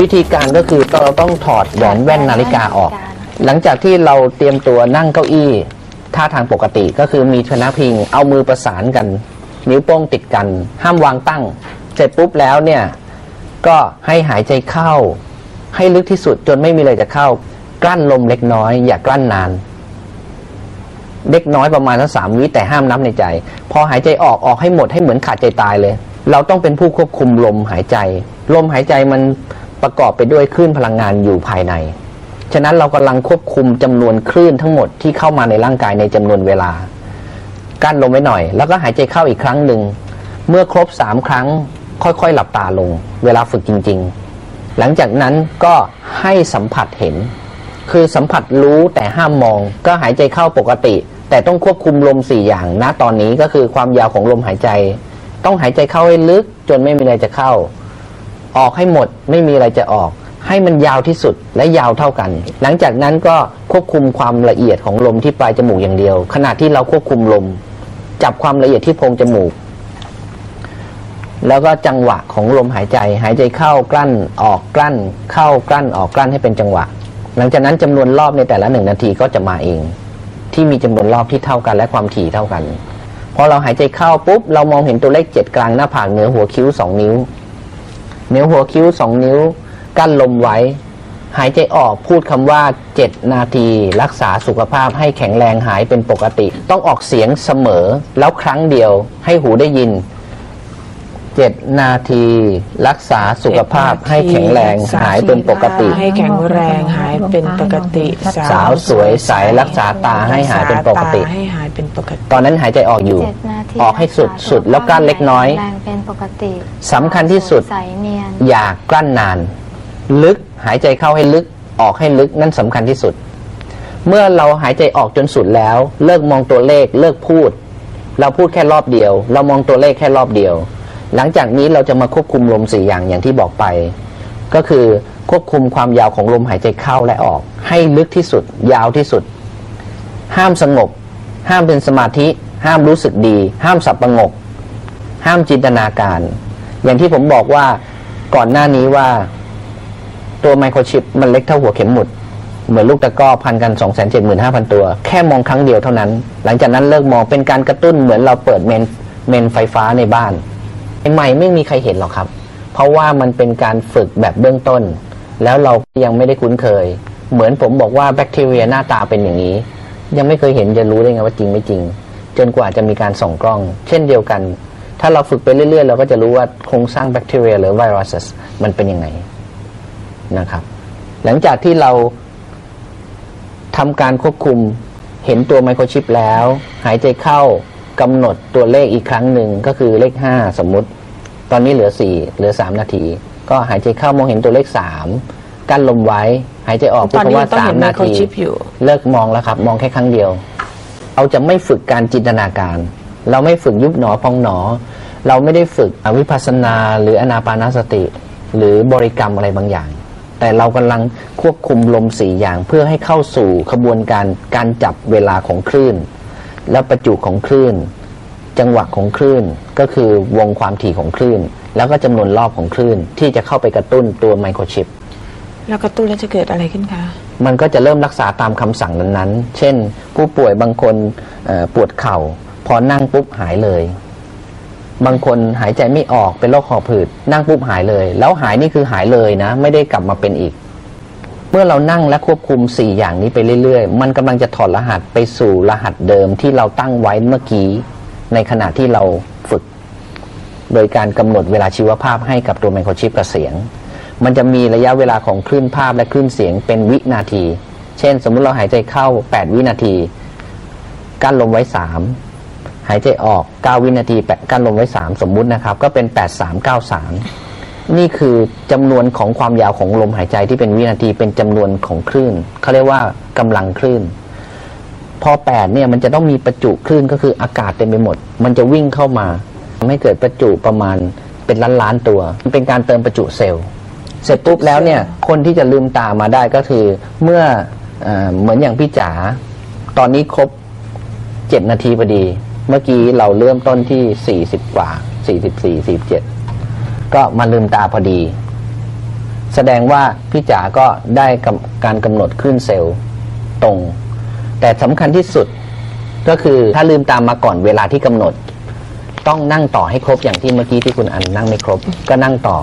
วิธีการก็คือเราต้องถอดแหวนแว่นนาฬิกาออก หลังจากที่เราเตรียมตัวนั่งเก้าอี้ท่าทางปกติก็คือมีชนะพิง เอามือประสานกัน นิ้วโป้งติดกัน ห้ามวางตั้ง เสร็จปุ๊บแล้วเนี่ยก็ให้หายใจเข้า ให้ลึกที่สุดจนไม่มีอะไรจะเข้า กลั้นลมเล็กน้อย อย่ากลั้นนาน เล็กน้อยประมาณสักสามวิแต่ห้ามนับในใจ พอหายใจออกออกให้หมดให้เหมือนขาดใจตายเลย เราต้องเป็นผู้ควบคุมลมหายใจ ลมหายใจมัน ประกอบไปด้วยคลื่นพลังงานอยู่ภายใน ฉะนั้นเรากำลังควบคุมจำนวนคลื่นทั้งหมดที่เข้ามาในร่างกายในจำนวนเวลา กั้นลมไว้หน่อย แล้วก็หายใจเข้าอีกครั้งหนึ่ง เมื่อครบสามครั้งค่อยๆ หลับตาลง เวลาฝึกจริง ๆ หลังจากนั้นก็ให้สัมผัสเห็น คือสัมผัสรู้แต่ห้ามมอง ก็หายใจเข้าปกติ แต่ต้องควบคุมลมสี่อย่างณตอนนี้ก็คือความยาวของลมหายใจ ต้องหายใจเข้าให้ลึกจนไม่มีอะไรจะเข้า ออกให้หมด ไม่มีอะไรจะออก ให้มันยาวที่สุดและยาวเท่ากัน หลังจากนั้นก็ควบคุมความละเอียดของลมที่ปลายจมูกอย่างเดียว ขณะที่เราควบคุมลม จับความละเอียดที่โพรงจมูก แล้วก็จังหวะของลมหายใจ หายใจเข้ากลั้นออกกลั้น เข้ากลั้นออกกลั้นให้เป็นจังหวะ หลังจากนั้นจำนวนรอบในแต่ละหนึ่งนาทีก็จะมาเอง ที่มีจำนวนรอบที่เท่ากันและความถี่เท่ากันพอเราหายใจเข้าปุ๊บเรามองเห็นตัวเลขเจ็ดกลางหน้าผากเหนือหัวคิ้วสองนิ้ว นือหัวคิ้วสองนิ้ว กั้นลมไว้ หายใจออกพูดคำว่า 7 นาที รักษาสุขภาพให้แข็งแรงหายเป็นปกติ ต้องออกเสียงเสมอ แล้วครั้งเดียวให้หูได้ยิน 7 นาที รักษาสุขภาพให้แข็งแรงหายเป็นปกติ ให้แข็งแรงหายเป็นปกติสาวสวยใสรักษาตาให้หายเป็นปกติ รัษาาให้หายเป็นปกติ ตอนนั้นหายใจออกอยู่ เจ็ดนาทีออกให้สุดสุดแล้วกลั้นเล็กน้อย แรงเป็นปกติสำคัญที่สุด ใสเนียน อย่ากลั้นนาน ลึกหายใจเข้าให้ลึกออกให้ลึกนั่นสำคัญที่สุด เมื่อเราหายใจออกจนสุดแล้ว เลิกมองตัวเลขเลิกพูด เราพูดแค่รอบเดียว เรามองตัวเลขแค่รอบเดียว หลังจากนี้เราจะมาควบคุมลมสี่อย่างอย่างที่บอกไป ก็คือควบคุมความยาวของลมหายใจเข้าและออก ให้ลึกที่สุด ยาวที่สุด ห้ามสงบ ห้ามเป็นสมาธิ ห้ามรู้สึกดี ห้ามสับประงก ห้ามจินตนาการ อย่างที่ผมบอกว่าก่อนหน้านี้ว่าตัวไมโครชิปมันเล็กเท่าหัวเข็มหมุด เหมือนลูกตะกร้อพันกัน 2 7 5 0 0 0 ตัว แค่มองครั้งเดียวเท่านั้น หลังจากนั้นเลิกมองเป็นการกระตุ้นเหมือนเราเปิดเมนเมนไฟฟ้าในบ้าน ใหม่ไม่มีใครเห็นหรอกครับ เพราะว่ามันเป็นการฝึกแบบเบื้องต้น แล้วเรายังไม่ได้คุ้นเคย เหมือนผมบอกว่าแบคทีเรียหน้าตาเป็นอย่างนี้ ยังไม่เคยเห็นจะรู้ได้ไงว่าจริงไม่จริง จนกว่าจะมีการส่องกล้อง เช่นเดียวกัน ถ้าเราฝึกไปเรื่อยๆ เราก็จะรู้ว่าโครงสร้างแบคทีเรียหรือไวรัสมันเป็นยังไงนะครับ หลังจากที่เราทำการควบคุมเห็นตัวไมโครชิปแล้ว หายใจเข้า กำหนดตัวเลขอีกครั้งหนึ่งก็คือเลข 5 สมมุติ ตอนนี้เหลือ 4 เหลือ 3 นาที ก็หายใจเข้ามองเห็นตัวเลข 3 กั้นลมไว้ หายใจออกพูตดอนนี้คำว่าต้องเห็น3ไมนาโครทีชิปอยู่เลิกมองแล้วครับ มองแค่ครั้งเดียวเราจะไม่ฝึกการจินตนาการ เราไม่ฝึกยุบหนอพองหนอ เราไม่ได้ฝึกอวิปัสสนา หรืออนาปานสติ หรือบริกรรมอะไรบางอย่าง แต่เรากำลังควบคุมลมสี่อย่างเพื่อให้เข้าสู่ขบวนการการจับเวลาของคลื่น และประจุของคลื่น จังหวะของคลื่นก็คือวงความถี่ของคลื่น แล้วก็จำนวนรอบของคลื่นที่จะเข้าไปกระตุ้นตัวไมโครชิปแล้วกระตุ้นแล้วจะเกิดอะไรขึ้นคะมันก็จะเริ่มรักษาตามคำสั่งนั้นๆ เช่น ผู้ป่วยบางคนเอ่อปวดเข่า พอนั่งปุ๊บหายเลย บางคนหายใจไม่ออกเป็นโรคหอบหืดนั่งปุ๊บหายเลย แล้วหายนี่คือหายเลยนะ ไม่ได้กลับมาเป็นอีก เมื่อเรานั่งและควบคุม 4 อย่างนี้ไปเรื่อยๆ มันกำลังจะถอดรหัสไปสู่รหัสเดิมที่เราตั้งไว้เมื่อกี้ ในขณะที่เราฝึก โดยการกำหนดเวลาชีวภาพให้กับตัวไมโครชิปกับเสียง มันจะมีระยะเวลาของคลื่นภาพและคลื่นเสียงเป็นวินาที เช่น สมมุติเราหายใจเข้า 8 วินาที กั้นลมไว้ 3 หายใจออก 9 วินาทีกั้นลมไว้ 3 สมมุตินะครับ ก็เป็น 8393 นี่คือจำนวนของความยาวของลมหายใจที่เป็นวินาทีเป็นจำนวนของคลื่นเขาเรียกว่ากำลังคลื่น พอ8เนี่ยมันจะต้องมีประจุคลื่นก็คืออากาศเต็มไปหมด มันจะวิ่งเข้ามาทำให้เกิดประจุประมาณเป็นล้านล้านตัว มันเป็นการเติมประจุเซลล์เสร็จปุ๊บแล้วเนี่ยคนที่จะลืมตามาได้ก็คือเมื่อเออเหมือนอย่างพี่จ๋าตอนนี้ครบเจ็ดนาทีพอดี เมื่อกี้เราเริ่มต้นที่สี่สิบกว่าสี่สิบสี่สี่เจ็ด ก็มาลืมตาพอดี แสดงว่าพี่จ๋าก็ได้กการกำหนดคลื่นเซลล์ตรง แต่สำคัญที่สุดก็คือถ้าลืมตามมาก่อนเวลาที่กำหนด ต้องนั่งต่อให้ครบอย่างที่เมื่อกี้ที่คุณอันนั่งไม่ครบ ก็นั่งต่อ